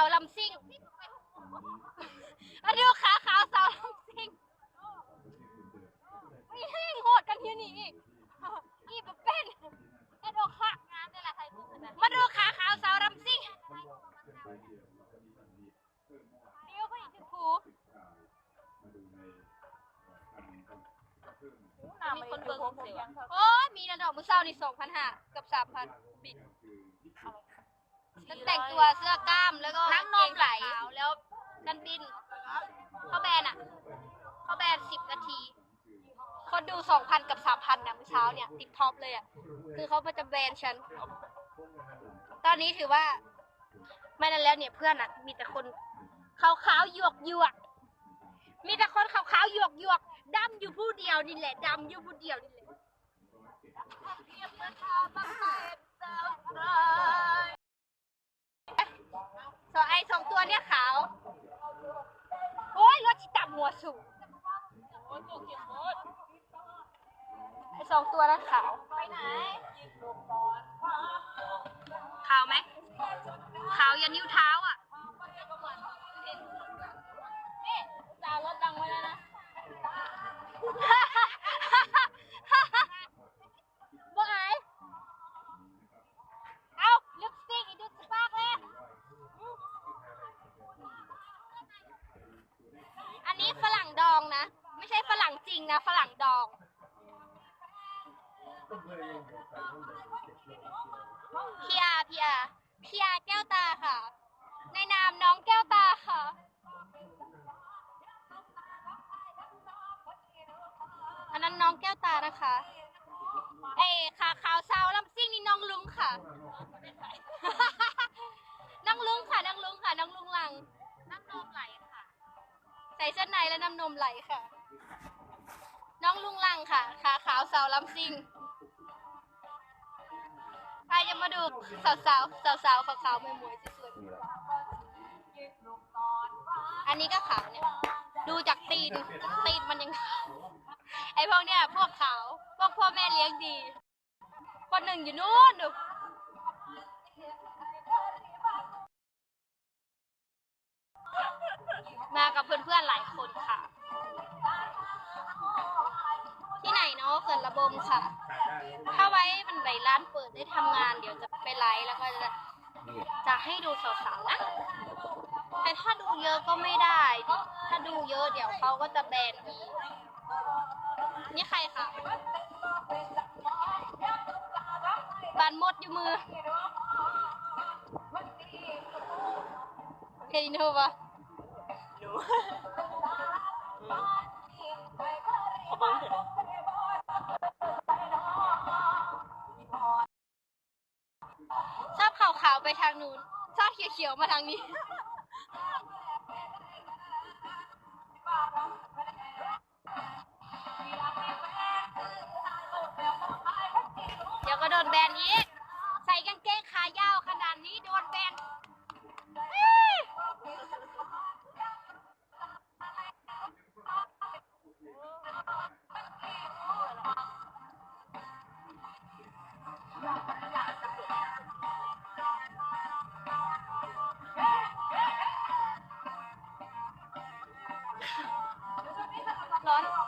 าวลำซิ่งมาดูขาขาวสาวลำซิ่งไม่ให้โหดกันที่นี่อีกอีบเป็นเอ็ดอกหักงานได้ละใครพูดมาดูขาขาวสาวลำซิ่งเดี๋ยวไปถึงผูมีคนเบิ่งเสียโอ้มีระดอกมือเศร้านี่สองพันห้ากับสามพันบิด ฉันแต่งตัวเสื้อกล้ามแล้วก็นั่งนมไหลขาวแล้วกันบิน เขาแบนอะ เขาแบนสิบนาที คนดูสองพันกับสามพันนะเมื่อเช้าเนี่ย ติดท็อปเลยอะ คือเขาจะแบนฉัน ตอนนี้ถือว่า ไม่นั้นแล้วเนี่ยเพื่อนอะ มีแต่คนขาวๆหยวกหยวกๆมีแต่คนขาวๆหยวกหยวกๆดำอยู่ผู้เดียวนี่แหละดำอยู่ผู้เดียวนี่แหละ มัวสูงไอสองตัวนั้นขาว ไปไหน ขาวไหม ขาวยันนิ้วเท้า ริงนะฝรั่งดอง พีอาพีอาพีอาแก้วตาค่ะ ในนามน้องแก้วตาค่ะ อันนั้นน้องแก้วตานะคะ เอ้ขาขาวเซาลำซิ่งนี่น้องลุงค่ะ น้องลุงค่ะน้องลุงค่ะน้องลุงลัง น้ำนมไหลค่ะ ใส่เสื้อในแล้วน้ำนมไหลค่ะ องลุงลังค่ะ ขาขาวเซาลำซิงใครจะมาดูสาวสาวสาวสาวๆขาวๆมวยสวยๆอันนี้ก็ขาวเนี่ย ดูจากตีนตีนมันยังขาวไอพวกเนี้ยพวกขาวพวกพ่อแม่เลี้ยงดีคนหนึ่งอยู่นู่นดูมากับเพื่อนๆ ค่ะ ถ้าไว้มันไหนร้านเปิดได้ทำงาน เดี๋ยวจะไปไลฟ์แล้วก็จะจะให้ดูสาวๆนะแต่ถ้าดูเยอะก็ไม่ได้ดิถ้าดูเยอะเดี๋ยวเขาก็จะแบนอีกนี่ใครคะบานมดอยู่มือเฮดิโนปะหนู ไปทางนู้นชอบเขียวๆมาทางนี้ เดี๋ยวก็โดนแบนอีก Toronto